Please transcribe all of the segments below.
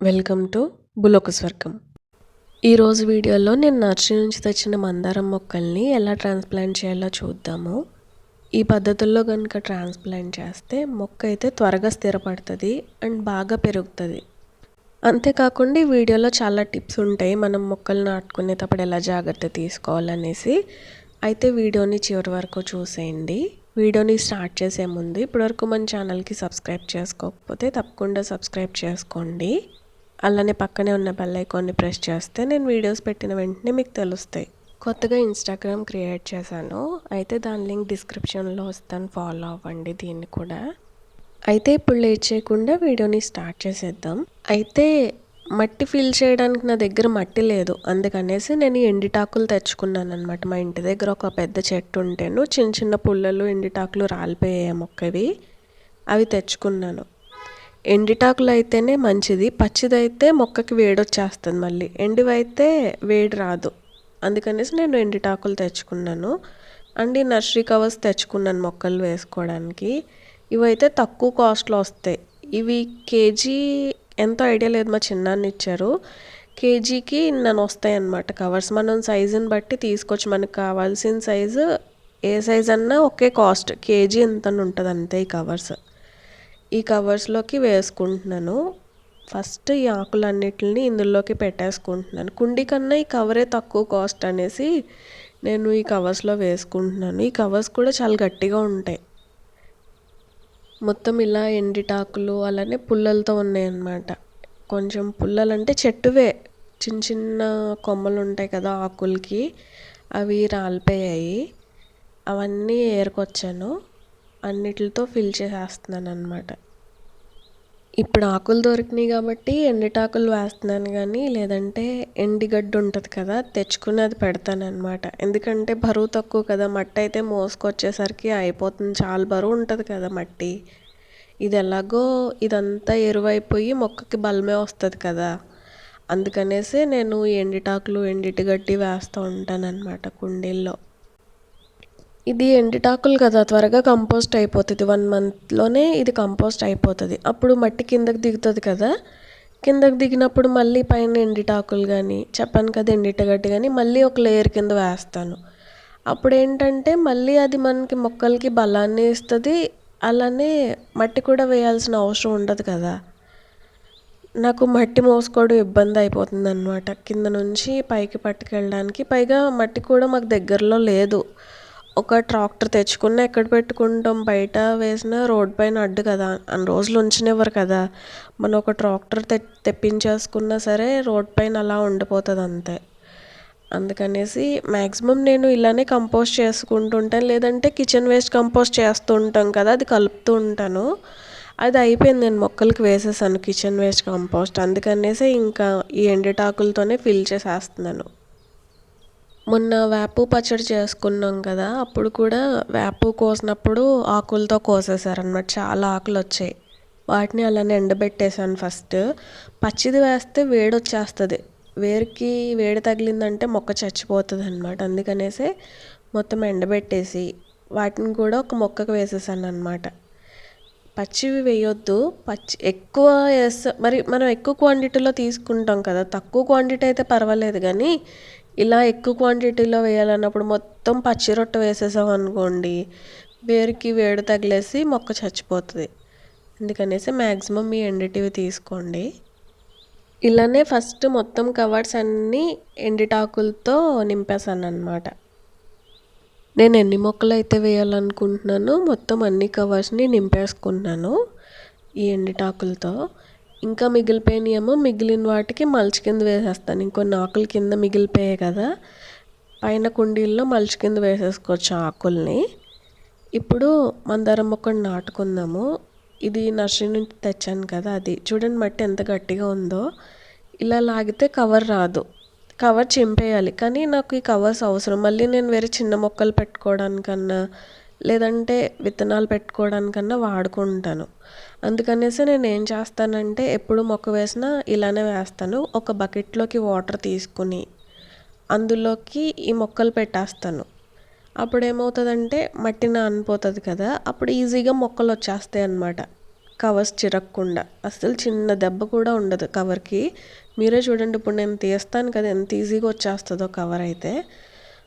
Welcome to బులోక స్వర్గం. ఈరోజు వీడియోలో నేను నర్సరీ నుంచి తెచ్చిన మందారం మొక్కల్ని ఎలా ట్రాన్స్ప్లాంట్ చేయాలో చూద్దాము. ఈ పద్ధతుల్లో కనుక ట్రాన్స్ప్లాంట్ చేస్తే మొక్క అయితే త్వరగా స్థిరపడుతుంది అండ్ బాగా పెరుగుతుంది. అంతేకాకుండా ఈ వీడియోలో చాలా టిప్స్ ఉంటాయి మనం మొక్కలు నాటుకునేటప్పుడు ఎలా జాగ్రత్త తీసుకోవాలనేసి. అయితే వీడియోని చివరి వరకు చూసేయండి. వీడియోని స్టార్ట్ చేసే ముందు ఇప్పటివరకు మన ఛానల్కి సబ్స్క్రైబ్ చేసుకోకపోతే తప్పకుండా సబ్స్క్రైబ్ చేసుకోండి. అలానే పక్కనే ఉన్న బెల్ ఐకాన్ని ప్రెస్ చేస్తే నేను వీడియోస్ పెట్టిన వెంటనే మీకు తెలుస్తాయి. కొత్తగా ఇన్స్టాగ్రామ్ క్రియేట్ చేశాను. అయితే దాని లింక్ డిస్క్రిప్షన్లో వస్తాను. ఫాలో అవ్వండి దీన్ని కూడా. అయితే ఇప్పుడు లేట్ చేయకుండా వీడియోని స్టార్ట్ చేసేద్దాం. అయితే మట్టి ఫిల్ చేయడానికి నా దగ్గర మట్టి లేదు. అందుకనేసి నేను ఎండిటాకులు తెచ్చుకున్నాను అనమాట మా ఇంటి దగ్గర ఒక పెద్ద చెట్టు ఉంటేను చిన్న చిన్న పుల్లలు ఎండిటాకులు రాలిపోయాయి మొక్కవి. అవి తెచ్చుకున్నాను. ఎండిటాకులు అయితేనే మంచిది పచ్చిదైతే మొక్కకి వేడొచ్చేస్తుంది మళ్ళీ. ఎండివైతే వేడి రాదు. అందుకనేసి నేను ఎండిటాకులు తెచ్చుకున్నాను. అండ్ ఈ నర్సరీ కవర్స్ తెచ్చుకున్నాను మొక్కలు వేసుకోవడానికి. ఇవైతే తక్కువ కాస్ట్లో వస్తాయి. ఇవి కేజీ ఎంతో ఐడియా లేదు మా చిన్నాన్న ఇచ్చారు. కేజీకి నన్ను వస్తాయి అన్నమాట కవర్స్. మనం సైజుని బట్టి తీసుకోవచ్చు. మనకు కావాల్సిన సైజు ఏ సైజ్ అన్నా ఒకే కాస్ట్. కేజీ ఎంత ఉంటుంది అంతే ఈ కవర్స్. ఈ కవర్స్లోకి వేసుకుంటున్నాను. ఫస్ట్ ఈ ఆకులన్నిటిని ఇందులోకి పెట్టేసుకుంటున్నాను. కుండి కన్నా ఈ కవరే తక్కువ కాస్ట్ అనేసి నేను ఈ కవర్స్లో వేసుకుంటున్నాను. ఈ కవర్స్ కూడా చాలా గట్టిగా ఉంటాయి. మొత్తం ఇలా ఎండిటాకులు అలానే పుల్లలతో ఉన్నాయన్నమాట. కొంచెం పుల్లలు అంటే చెట్టువే. చిన్న చిన్న కొమ్మలు ఉంటాయి కదా ఆకులకి అవి రాలిపోయాయి. అవన్నీ ఏరుకొచ్చాను. అన్నిటితో ఫిల్ చేసేస్తున్నాను అనమాట ఇప్పుడు ఆకులు దొరికినాయి కాబట్టి ఎండిటాకులు వేస్తున్నాను కానీ లేదంటే ఎండిగడ్డ ఉంటుంది కదా తెచ్చుకుని అది పెడతానమాట ఎందుకంటే బరువు తక్కువ కదా మట్టి అయితే మోసుకొచ్చేసరికి అయిపోతుంది. చాలా బరువు ఉంటుంది కదా మట్టి. ఇది ఎలాగో ఇదంతా ఎరువైపోయి మొక్కకి బలమే వస్తుంది కదా. అందుకనేసి నేను ఎండిటాకులు ఎండిటి గడ్డి వేస్తూ ఉంటానన్నమాట కుండీల్లో. ఇది ఎండిటాకులు కదా త్వరగా కంపోస్ట్ అయిపోతుంది. వన్ మంత్లోనే ఇది కంపోస్ట్ అయిపోతుంది. అప్పుడు మట్టి కిందకి దిగుతుంది కదా కిందకి దిగినప్పుడు మళ్ళీ పైన ఎండిటాకులు కానీ చెప్పాను కదా ఎండిటగడ్డి కానీ మళ్ళీ ఒక లేయర్ కింద వేస్తాను. అప్పుడు ఏంటంటే మళ్ళీ అది మనకి మొక్కలకి బలాన్ని ఇస్తుంది అలానే మట్టి కూడా వేయాల్సిన అవసరం ఉండదు కదా. నాకు మట్టి మోసుకోవడం ఇబ్బంది అయిపోతుంది అనమాట కింద నుంచి పైకి పట్టుకెళ్ళడానికి పైగా మట్టి కూడా మాకు దగ్గరలో లేదు. ఒక ట్రాక్టర్ తెచ్చుకున్న ఎక్కడ పెట్టుకుంటాం? బయట వేసిన రోడ్ పైన అడ్డు కదా. అన్ని రోజులు ఉంచనివ్వరు కదా. మనం ఒక ట్రాక్టర్ తె తెప్పించేసుకున్నా సరే రోడ్ పైన అలా ఉండిపోతుంది అంతే. అందుకనేసి మ్యాక్సిమం నేను ఇలానే కంపోస్ట్ చేసుకుంటుంటాను. లేదంటే కిచెన్ వేస్ట్ కంపోస్ట్ చేస్తూ ఉంటాం కదా అది కలుపుతూ ఉంటాను. అది అయిపోయింది. నేను మొక్కలకి వేసేసాను కిచెన్ వేస్ట్ కంపోస్ట్. అందుకనేసి ఇంకా ఈ ఎండిటాకులతోనే ఫిల్ చేసేస్తున్నాను. మొన్న వేపు పచ్చడి చేసుకున్నాం కదా అప్పుడు కూడా వేపు కోసినప్పుడు ఆకులతో కోసేసారనమాట చాలా ఆకులు వచ్చాయి వాటిని అలానే ఎండబెట్టేసాను ఫస్ట్. పచ్చిది వేస్తే వేడి వచ్చేస్తుంది. వేరుకి వేడి తగిలిందంటే మొక్క చచ్చిపోతుంది అనమాట అందుకనేసి మొత్తం ఎండబెట్టేసి వాటిని కూడా ఒక మొక్కకు వేసేసాను అనమాట పచ్చివి వేయొద్దు. పచ్చి ఎక్కువ వేస్తా మరి మనం ఎక్కువ క్వాంటిటీలో తీసుకుంటాం కదా తక్కువ క్వాంటిటీ అయితే పర్వాలేదు కానీ ఇలా ఎక్కువ క్వాంటిటీలో వేయాలన్నప్పుడు మొత్తం పచ్చి రొట్టె వేసేసాం అనుకోండి వేరుకి వేడి తగిలేసి మొక్క చచ్చిపోతుంది. అందుకనేసి మ్యాక్సిమం మీ ఎండిటివి తీసుకోండి. ఇలానే ఫస్ట్ మొత్తం కవర్స్ అన్నీ ఎండిటాకులతో నింపేశాను అనమాట నేను ఎన్ని మొక్కలు అయితే వేయాలనుకుంటున్నానో మొత్తం అన్ని కవర్స్ని నింపేసుకున్నాను ఈ ఎండిటాకులతో. ఇంకా మిగిలిపోయినాయేమో మిగిలిన వాటికి మల్చి కింద వేసేస్తాను. ఇంకొన్ని ఆకులు కింద మిగిలిపోయాయి కదా పైన కుండీల్లో మల్చి కింద వేసేసుకోవచ్చు ఆకుల్ని. ఇప్పుడు మందారం మొక్కను నాటుకుందాము. ఇది నర్సరీ నుంచి తెచ్చాను కదా అది. చూడండి మట్టి ఎంత గట్టిగా ఉందో. ఇలా లాగితే కవర్ రాదు. కవర్ చింపేయాలి. కానీ నాకు ఈ కవర్స్ అవసరం. మళ్ళీ నేను వేరే చిన్న మొక్కలు పెట్టుకోవడానికన్నా లేదంటే విత్తనాలు పెట్టుకోవడానికన్నా వాడుకుంటాను. అందుకనేసి నేను ఏం చేస్తానంటే ఎప్పుడు మొక్క వేసినా ఇలానే వేస్తాను. ఒక బకెట్లోకి వాటర్ తీసుకుని అందులోకి ఈ మొక్కలు పెట్టేస్తాను. అప్పుడు ఏమవుతుందంటే మట్టి నానిపోతుంది కదా అప్పుడు ఈజీగా మొక్కలు వచ్చేస్తాయి అన్నమాట. కవర్స్ చిరగకుండా అసలు చిన్న దెబ్బ కూడా ఉండదు కవర్కి. మీరే చూడండి ఇప్పుడు నేను తీస్తాను కదా ఎంత ఈజీగా వచ్చేస్తుందో కవర్ అయితే.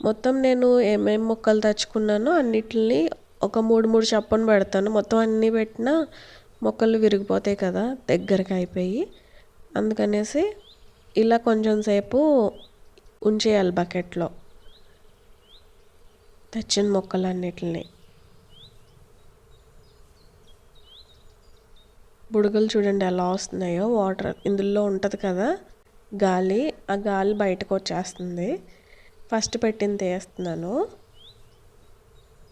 మొత్తం నేను ఏమేమి మొక్కలు తెచ్చుకున్నానో అన్నిటిని ఒక మూడు మూడు చప్పని పెడతాను. మొత్తం అన్నీ పెట్టినా మొక్కలు విరిగిపోతాయి కదా దగ్గరకు అయిపోయి. అందుకనేసి ఇలా కొంచెం సేపు ఉంచేయాలి బకెట్లో తెచ్చిన మొక్కలన్నిటిని. బుడగలు చూడండి ఎలా వస్తున్నాయో వాటర్ ఇందులో ఉంటుంది కదా గాలి ఆ గాలి బయటకు వచ్చేస్తుంది. ఫస్ట్ పెట్టింది తీస్తున్నాను.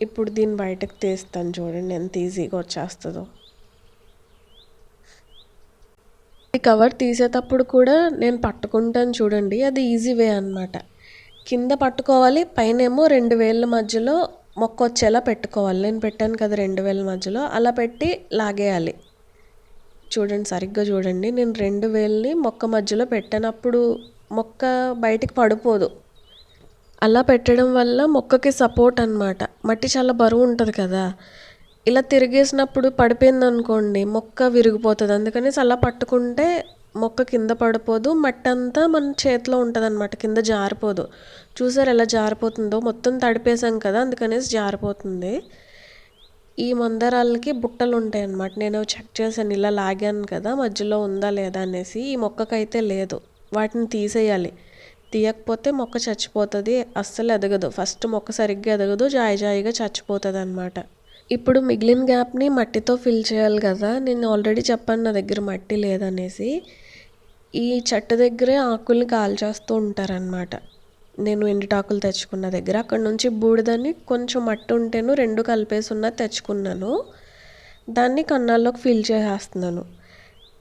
ఇప్పుడు దీన్ని బయటకు తీస్తాను చూడండి ఎంత ఈజీగా వచ్చేస్తుందో. ఈ కవర్ తీసేటప్పుడు కూడా నేను పట్టుకుంటాను చూడండి అది ఈజీ వే అనమాట కింద పట్టుకోవాలి పైనేమో రెండు వేల మధ్యలో మొక్క వచ్చేలా పెట్టుకోవాలి. నేను పెట్టాను కదా రెండు వేల మధ్యలో అలా పెట్టి లాగేయాలి. చూడండి సరిగ్గా చూడండి నేను రెండు వేలని మొక్క మధ్యలో పెట్టినప్పుడు మొక్క బయటికి పడిపోదు. అలా పెట్టడం వల్ల మొక్కకి సపోర్ట్ అనమాట మట్టి చాలా బరువు ఉంటుంది కదా. ఇలా తిరిగేసినప్పుడు పడిపోయింది అనుకోండి మొక్క విరిగిపోతుంది. అందుకని అలా పట్టుకుంటే మొక్క కింద పడిపోదు. మట్టి అంతా మన చేతిలో ఉంటుంది అనమాట కింద జారిపోదు. చూసారు ఎలా జారిపోతుందో? మొత్తం తడిపేసాం కదా అందుకనేసి జారిపోతుంది. ఈ మందరాలకి బుట్టలు ఉంటాయి అన్నమాట నేను చెక్ చేశాను ఇలా లాగాను కదా మధ్యలో ఉందా లేదా అనేసి. ఈ మొక్కకైతే లేదు. వాటిని తీసేయాలి. తీయకపోతే మొక్క చచ్చిపోతుంది అస్సలు ఎదగదు. ఫస్ట్ మొక్క సరిగ్గా ఎదగదు జాయి జాయిగా చచ్చిపోతుంది అనమాట ఇప్పుడు మిగిలిన గ్యాప్ని మట్టితో ఫిల్ చేయాలి కదా. నేను ఆల్రెడీ చెప్పాను నా దగ్గర మట్టి లేదనేసి. ఈ చెట్టు దగ్గరే ఆకుల్ని కాల్చేస్తూ ఉంటారనమాట నేను ఎండుటాకులు తెచ్చుకున్న దగ్గర. అక్కడ నుంచి బూడిదని కొంచెం మట్టి ఉంటేను రెండు కలిపేసి ఉన్న తెచ్చుకున్నాను. దాన్ని కన్నాల్లోకి ఫిల్ చేసేస్తున్నాను.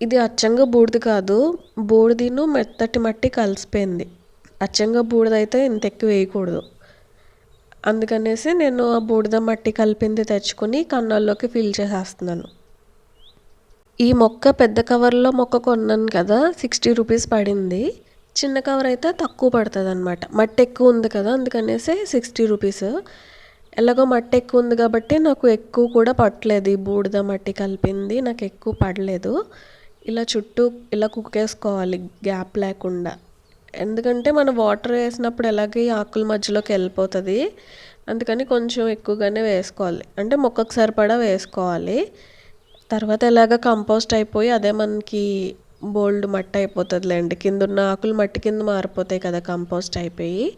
ఇది అచ్చంగా బూడిద కాదు. బూడిదను మెత్తటి మట్టి కలిసిపోయింది. అచ్చంగా బూడిద అయితే ఇంత ఎక్కువ వేయకూడదు. అందుకనేసి నేను ఆ బూడిద మట్టి కలిపింది తెచ్చుకొని కన్నాల్లోకి ఫిల్ చేసేస్తున్నాను. ఈ మొక్క పెద్ద కవర్లో మొక్క కొన్నాను కదా సిక్స్టీ రూపీస్ పడింది. చిన్న కవర్ అయితే తక్కువ పడుతుంది అనమాట మట్టి ఎక్కువ ఉంది కదా అందుకనేసి సిక్స్టీ రూపీస్. ఎలాగో మట్టి ఎక్కువ ఉంది కాబట్టి నాకు ఎక్కువ కూడా పట్టలేదు ఈ బూడిద మట్టి కలిపింది నాకు ఎక్కువ పడలేదు. ఇలా చుట్టూ ఇలా కుక్కేసుకోవాలి గ్యాప్ లేకుండా. ఎందుకంటే మనం వాటర్ వేసినప్పుడు ఎలాగే ఆకుల మధ్యలోకి వెళ్ళిపోతుంది. అందుకని కొంచెం ఎక్కువగానే వేసుకోవాలి. అంటే మొక్కకు సరిపడా వేసుకోవాలి. తర్వాత ఎలాగ కంపోస్ట్ అయిపోయి అదే మనకి బోల్డ్ మట్టి అయిపోతుందిలేండి కింద ఉన్న ఆకులు మట్టి కింద మారిపోతాయి కదా కంపోస్ట్ అయిపోయి.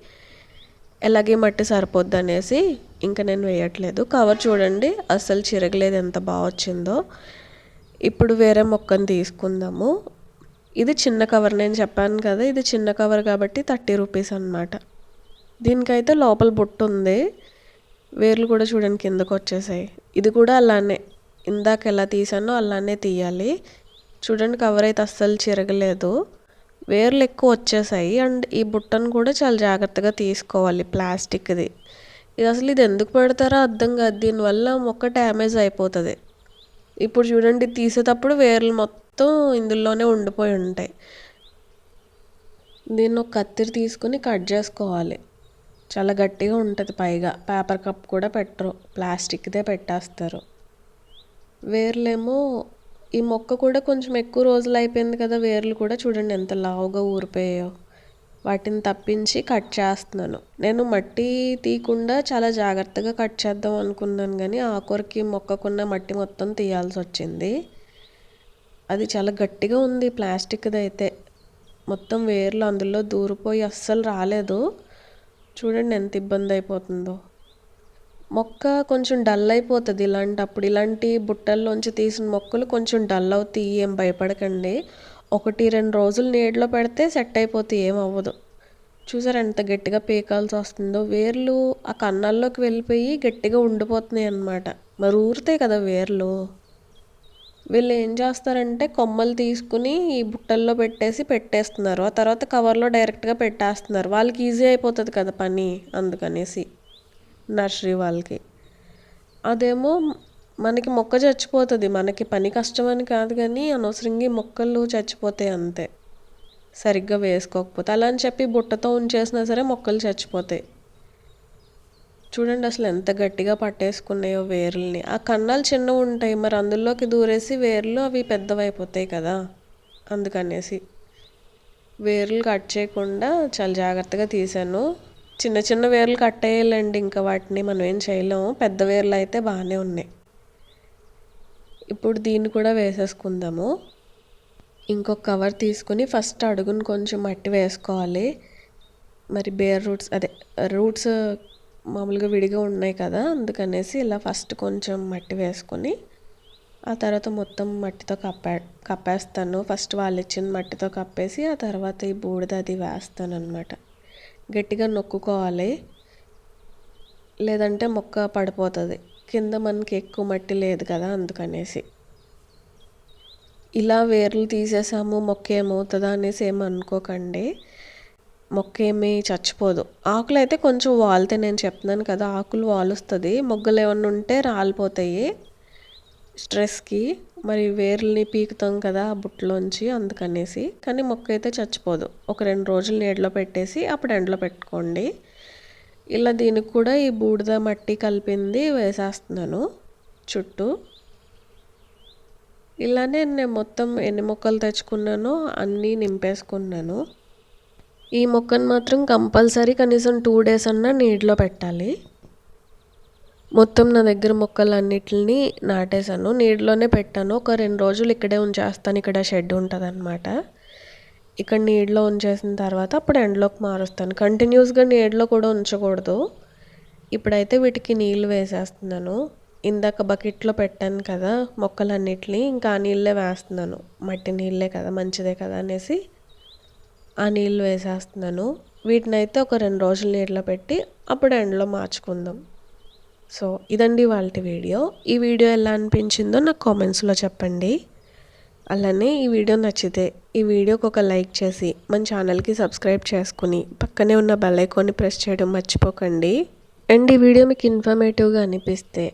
ఎలాగే మట్టి సరిపోద్ది అనేసి ఇంకా నేను వేయట్లేదు. కవర్ చూడండి అస్సలు చిరగలేదు ఎంత బాగా వచ్చిందో. ఇప్పుడు వేరే మొక్కను తీసుకుందాము. ఇది చిన్న కవర్ నేను చెప్పాను కదా ఇది చిన్న కవర్ కాబట్టి థర్టీ రూపీస్ అనమాట దీనికైతే లోపల బుట్ట ఉంది. వేర్లు కూడా చూడండి కిందకు వచ్చేసాయి. ఇది కూడా అలానే. ఇందాక ఎలా తీసానో అలానే తీయాలి. చూడండి కవర్ అయితే అస్సలు చిరగలేదు. వేర్లు ఎక్కువ వచ్చేసాయి. అండ్ ఈ బుట్టను కూడా చాలా జాగ్రత్తగా తీసుకోవాలి ప్లాస్టిక్ది. ఇది అసలు ఇది ఎందుకు పెడతారో అర్థం కాదు. దీనివల్ల మొక్క డ్యామేజ్ అయిపోతుంది. ఇప్పుడు చూడండి తీసేటప్పుడు వేర్లు మొత్తం మొత్తం ఇందులోనే ఉండిపోయి ఉంటాయి. దీన్ని ఒక కత్తిరి తీసుకొని కట్ చేసుకోవాలి. చాలా గట్టిగా ఉంటుంది పైగా. పేపర్ కప్ కూడా పెట్టరు. ప్లాస్టిక్దే పెట్టేస్తారు. వేర్లేమో ఈ మొక్క కూడా కొంచెం ఎక్కువ రోజులు అయిపోయింది కదా వేర్లు కూడా చూడండి ఎంత లావుగా ఊరిపోయాయో. వాటిని తప్పించి కట్ చేస్తున్నాను. నేను మట్టి తీయకుండా చాలా జాగ్రత్తగా కట్ చేద్దాం అనుకున్నాను కానీ ఆకురకి మొక్కకున్న మట్టి మొత్తం తీయాల్సి వచ్చింది. అది చాలా గట్టిగా ఉంది ప్లాస్టిక్ది అయితే. మొత్తం వేర్లు అందులో దూరిపోయి అస్సలు రాలేదు. చూడండి ఎంత ఇబ్బంది అయిపోతుందో. మొక్క కొంచెం డల్ అయిపోతుంది ఇలాంటప్పుడు. ఇలాంటి బుట్టల్లోంచి తీసిన మొక్కలు కొంచెం డల్ అవుతాయి ఏం భయపడకండి. ఒకటి రెండు రోజులు నీడలో పెడితే సెట్ అయిపోతాయి ఏం అవ్వదు. చూసారు ఎంత గట్టిగా పీకాల్సి వస్తుందో. వేర్లు ఆ కన్నాల్లోకి వెళ్ళిపోయి గట్టిగా ఉండిపోతున్నాయి అన్నమాట మరి ఊరుతాయి కదా వేర్లు. వీళ్ళు ఏం చేస్తారంటే కొమ్మలు తీసుకుని ఈ బుట్టల్లో పెట్టేసి పెట్టేస్తున్నారు. ఆ తర్వాత కవర్లో డైరెక్ట్గా పెట్టేస్తున్నారు. వాళ్ళకి ఈజీ అయిపోతుంది కదా పని అందుకనేసి నర్సరీ వాళ్ళకి. అదేమో మనకి మొక్క చచ్చిపోతుంది. మనకి పని కష్టమని కాదు కానీ అనవసరంగా ఈ మొక్కలు చచ్చిపోతాయి అంతే. సరిగ్గా వేసుకోకపోతే. అలా అని చెప్పి బుట్టతో ఉంచేసినా సరే మొక్కలు చచ్చిపోతాయి. చూడండి అసలు ఎంత గట్టిగా పట్టేసుకున్నాయో వేర్లని. ఆ కన్నాలు చిన్నవి ఉంటాయి మరి అందులోకి దూరేసి వేర్లు అవి పెద్దవైపోతాయి కదా అందుకనేసి. వేర్లు కట్ చేయకుండా చాలా జాగ్రత్తగా తీసాను చిన్న చిన్న వేర్లు కట్ అయ్యాలండి ఇంకా వాటిని మనం ఏం చేయలేము. పెద్ద వేర్లు అయితే బాగానే ఉన్నాయి. ఇప్పుడు దీన్ని కూడా వేసేసుకుందాము. ఇంకొక కవర్ తీసుకుని ఫస్ట్ అడుగుని కొంచెం మట్టి వేసుకోవాలి. మరి బేర్ రూట్స్ అదే రూట్స్ మామూలుగా విడిగా ఉన్నాయి కదా అందుకనేసి ఇలా ఫస్ట్ కొంచెం మట్టి వేసుకొని ఆ తర్వాత మొత్తం మట్టితో కప్పే కప్పేస్తాను. ఫస్ట్ వాళ్ళు ఇచ్చిన మట్టితో కప్పేసి ఆ తర్వాత ఈ బూడిద అది వేస్తాను అనమాట గట్టిగా నొక్కుకోవాలి. లేదంటే మొక్క పడిపోతుంది. కింద మనకి ఎక్కువ మట్టి లేదు కదా అందుకనేసి. ఇలా వేర్లు తీసేసాము మొక్క ఏమవుతుందా అనేసి ఏమి మొక్క ఏమీ చచ్చిపోదు. ఆకులు అయితే కొంచెం వాలితే నేను చెప్తున్నాను కదా ఆకులు వాలుస్తుంది. మొగ్గలు ఏమన్నా ఉంటే రాలిపోతాయి స్ట్రెస్కి. మరి వేర్లని పీకుతాం కదా బుట్టలోంచి అందుకనేసి. కానీ మొక్క అయితే చచ్చిపోదు. ఒక రెండు రోజులు నీడలో పెట్టేసి అప్పుడు ఎండలో పెట్టుకోండి. ఇలా దీనికి కూడా ఈ బూడిద మట్టి కలిపింది వేసేస్తున్నాను చుట్టూ. ఇలానే నేను మొత్తం ఎన్ని మొక్కలు తెచ్చుకున్నానో అన్నీ నింపేసుకున్నాను. ఈ మొక్కను మాత్రం కంపల్సరీ కనీసం టూ డేస్ అన్నా నీటిలో పెట్టాలి. మొత్తం నా దగ్గర మొక్కలన్నిటిని నాటేశాను. నీటిలోనే పెట్టాను. ఒక రెండు రోజులు ఇక్కడే ఉంచేస్తాను. ఇక్కడ షెడ్ ఉంటుంది అనమాట ఇక్కడ నీడలో ఉంచేసిన తర్వాత అప్పుడు ఎండలోకి మారుస్తాను. కంటిన్యూస్గా నీడలో కూడా ఉంచకూడదు. ఇప్పుడైతే వీటికి నీళ్ళు వేసేస్తున్నాను. ఇందాక బకెట్లో పెట్టాను కదా మొక్కలన్నిటిని. ఇంకా ఆ నీళ్ళే వేస్తున్నాను. మట్టి నీళ్ళే కదా మంచిదే కదా అనేసి ఆ నీళ్ళు వేసేస్తున్నాను. వీటిని అయితే ఒక రెండు రోజులు నీటిలో పెట్టి అప్పుడు ఎండలో మార్చుకుందాం. సో ఇదండి వాళ్ళ వీడియో. ఈ వీడియో ఎలా అనిపించిందో నాకు కామెంట్స్లో చెప్పండి. అలానే ఈ వీడియో నచ్చితే ఈ వీడియోకి ఒక లైక్ చేసి మన ఛానల్కి సబ్స్క్రైబ్ చేసుకుని పక్కనే ఉన్న బెల్ ఐకాన్ని ప్రెస్ చేయడం మర్చిపోకండి. అండ్ ఈ వీడియో మీకు ఇన్ఫర్మేటివ్గా అనిపిస్తే